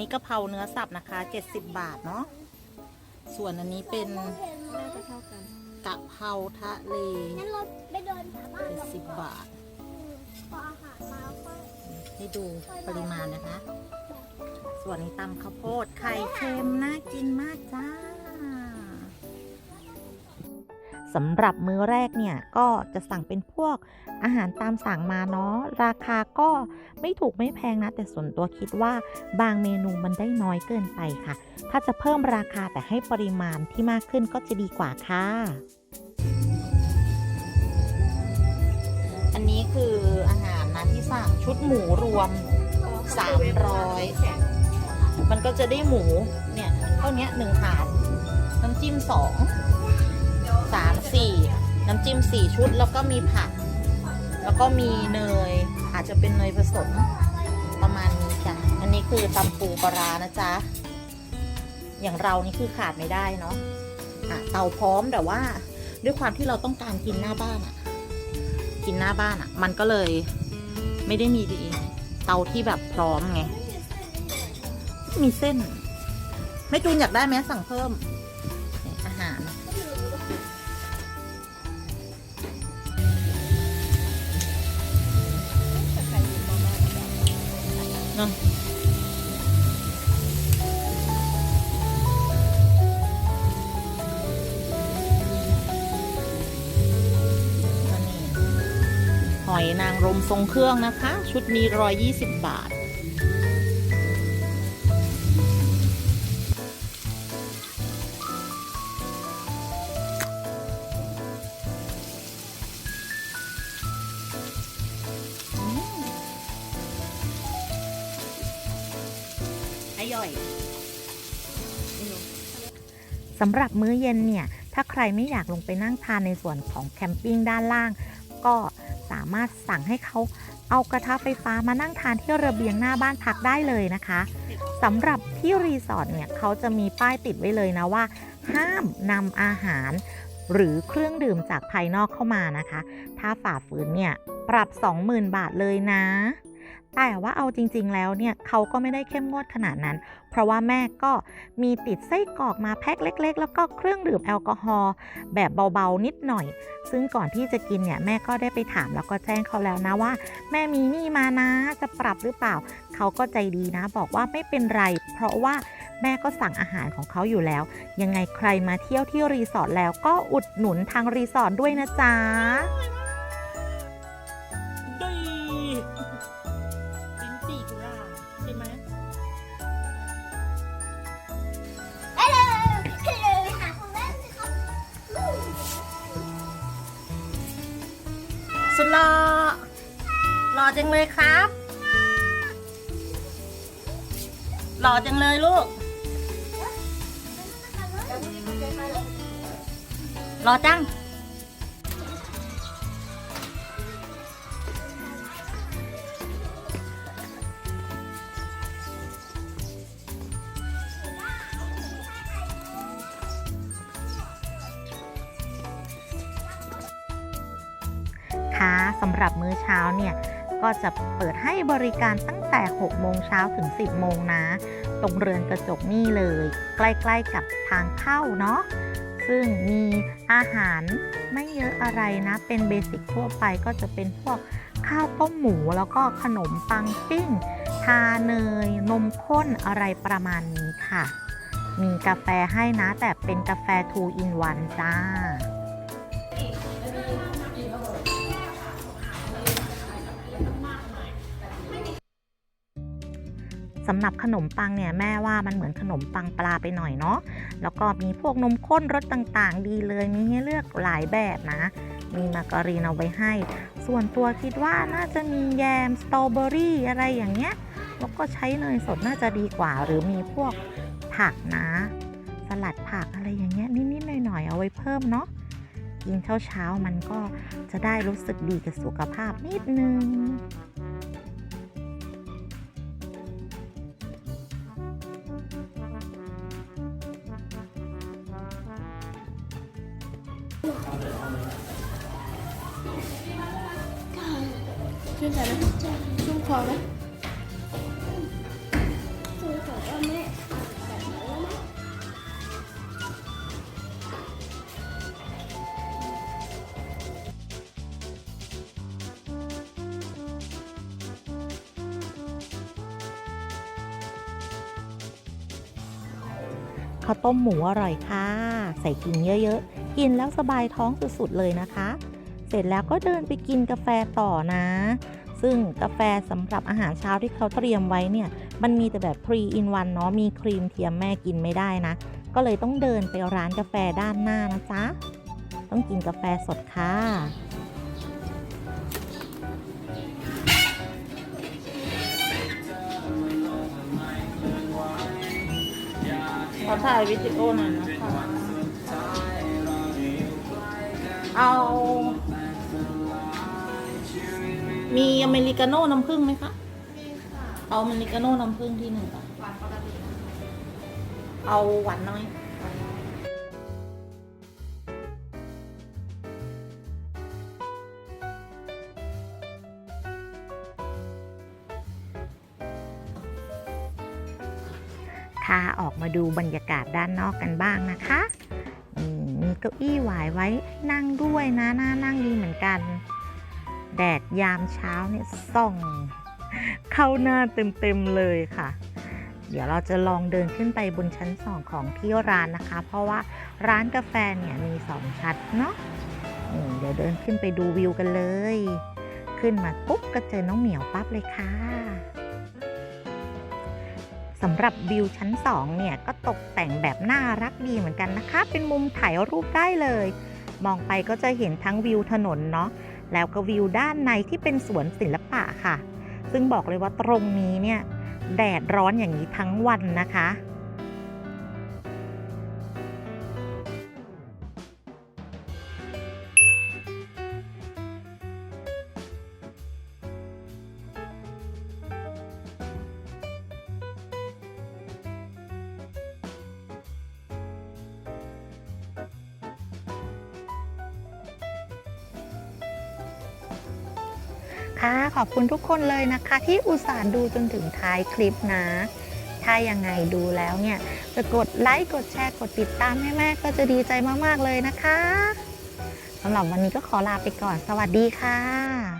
นี้กะเพราเนื้อสับนะคะ 70 บาทเนาะ ส่วนอันนี้เป็นน่าจะเท่ากันกะเพราทะเลงั้นเราไปเดินหาบ้านเรา70บาทพออาหารมาก็ให้ดูปริมาณนะคะ ส่วนนี้ตำข้าวโพดไข่เค็มน่ากินมากจ้า สำหรับมื้อแรกเนี่ยก็จะสั่งเป็นพวกอาหารตามสั่งมาเนาะราคาก็ไม่ถูกไม่แพงนะ แต่ส่วนตัวคิดว่าบางเมนูมันได้น้อยเกินไปค่ะ ถ้าจะเพิ่มราคาแต่ให้ปริมาณที่มากขึ้นก็จะดีกว่าค่ะ อันนี้คืออาหารนะที่สั่งชุดหมูรวม 300 มันก็จะได้หมูเนี่ยเท่านี้หนึ่งถาดน้ำจิ้มสอง สี่น้ำจิ้มสี่ชุด แล้วก็มีผัก แล้วก็มีเนย อาจจะเป็นเนยผสมประมาณนี้จ้ะอันนี้คือตำปูปลาร้านะจ๊ะ อย่างเรานี่คือขาดไม่ได้เนาะอะเตาพร้อมแต่ว่า ด้วยความที่เราต้องการกินหน้าบ้านอะกินหน้าบ้านอะมันก็เลยไม่ได้มีดีเตาที่แบบพร้อมไง มีเส้น ไม่จูนอยากได้ไหมสั่งเพิ่ม เนอะหอยนางรมทรงเครื่องนะคะ ชุดนี้120บาท อร่อยสำหรับมื้อเย็นเนี่ย ถ้าใครไม่อยากลงไปนั่งทานในส่วนของแคมปิ้งด้านล่าง ก็สามารถสั่งให้เขาเอากระทะไฟฟ้ามานั่งทานที่ระเบียงหน้าบ้านพักได้เลยนะคะสำหรับที่รีสอร์ทเนี่ยเขาจะมีป้ายติดไว้เลยนะว่า ห้ามนำอาหาร หรือเครื่องดื่มจากภายนอกเข้ามานะคะ ถ้าฝ่าฝืนเนี่ย ปรับ 20,000 บาทเลยนะ แต่ว่าเอาจริง ๆ แล้วเนี่ยเขาก็ไม่ได้เข้มงวดขนาดนั้น เพราะว่าแม่ก็มีติดไส้กรอกมาแพ็คเล็ก ๆ แล้วก็เครื่องดื่มแอลกอฮอล์แบบเบาๆนิดหน่อย ซึ่งก่อนที่จะกินเนี่ยแม่ก็ได้ไปถามแล้วก็แจ้งเขาแล้วนะว่า แม่มีนี่มานะจะปรับหรือเปล่า เขาก็ใจดีนะ บอกว่าไม่เป็นไร เพราะว่าแม่ก็สั่งอาหารของเขาอยู่แล้ว ยังไงใครมาเที่ยวที่รีสอร์ทแล้วก็อุดหนุนทางรีสอร์ทด้วยนะจ๊ะ จังเลยครับ หล่อจังเลยลูก หล่อจังค่ะสำหรับมื้อเช้าเนี่ย ก็จะเปิดให้บริการตั้งแต่ 6 โมงเช้าถึง 10 โมงนะ ตรงเรือนกระจกนี่เลย ใกล้ๆกับทางเข้าเนาะ ซึ่งมีอาหารไม่เยอะอะไรนะ เป็นเบสิกทั่วไปก็จะเป็นพวกข้าวต้มหมูแล้วก็ขนมปังปิ้ง ทาเนย นมข้นอะไรประมาณนี้ค่ะ มีกาแฟให้นะ แต่เป็นกาแฟ 2 in 1 จ้า สำหรับขนมปังเนี่ยแม่ว่ามันเหมือนขนมปังปลาไปหน่อยเนาะแล้วก็มีพวกนมข้นรสต่างๆ ดีเลยมีให้เลือกหลายแบบนะ มีมาการีนเอาไว้ให้ ส่วนตัวคิดว่าน่าจะมีแยมสตรอเบอรี่อะไรอย่างเงี้ยแล้วก็ใช้เนยสดน่าจะดีกว่า หรือมีพวกผักนะ สลัดผักอะไรอย่างเงี้ยนิดๆหน่อยๆเอาไว้เพิ่มเนาะกินเช้าๆมันก็จะได้รู้สึกดีกับสุขภาพนิดนึง ชื่นใจไห ข้าวต้มหมูอร่อยค่ะ ใส่กิ่งเยอะๆ กินแล้วสบายท้องสุดๆเลยนะคะ เสร็จแล้วก็เดินไปกินกาแฟต่อนะ ซึ่งกาแฟสำหรับอาหารเช้าที่เขาเตรียมไว้เนี่ย มันมีแต่แบบ 3 in 1เนาะ มีครีมเทียมแม่กินไม่ได้นะ ก็เลยต้องเดินไปร้านกาแฟด้านหน้านะจ๊ะ ต้องกินกาแฟสดค่ะ ขอถ่ายวิดีโอหน่อยนะคะ เอา มีอเมริกาโน่น้ำผึ้งไหมคะเอาอเมริกาโน่น้ำผึ้งที่หนึ่งค่ะเอาหวานน้อย ค่ะออกมาดูบรรยากาศด้านนอกกันบ้างนะคะมีเก้าอี้หวายไว้นั่งด้วยนะน่านั่งดีเหมือนกัน แดดยามเช้าเนี่ยส่อง เข้าหน้าเต็มๆเลยค่ะ เดี๋ยวเราจะลองเดินขึ้นไปบนชั้นสองของที่ร้านนะคะ เพราะว่าร้านกาแฟเนี่ยมีสองชั้นเนาะเดี๋ยวเดินขึ้นไปดูวิวกันเลย ขึ้นมาปุ๊บก็เจอน้องเหมียวปั๊บเลยค่ะ สำหรับวิวชั้น 2 เนี่ย ก็ตกแต่งแบบน่ารักดีเหมือนกันนะคะ เป็นมุมถ่ายรูปได้เลย มองไปก็จะเห็นทั้งวิวถนนเนาะแล้วก็วิวด้านในที่เป็นสวนศิลปะค่ะ ซึ่งบอกเลยว่าตรงนี้เนี่ย แดดร้อนอย่างนี้ทั้งวันนะคะ ค่ะขอบคุณทุกคนเลยนะคะ ที่อุตส่าห์ดูจนถึงท้ายคลิปนะ ถ้ายังไงดูแล้วเนี่ย จะกดไลค์กดแชร์กดติดตามให้แม่ก็จะดีใจมาก ๆ เลยนะคะสำหรับวันนี้ก็ขอลาไปก่อนสวัสดีค่ะ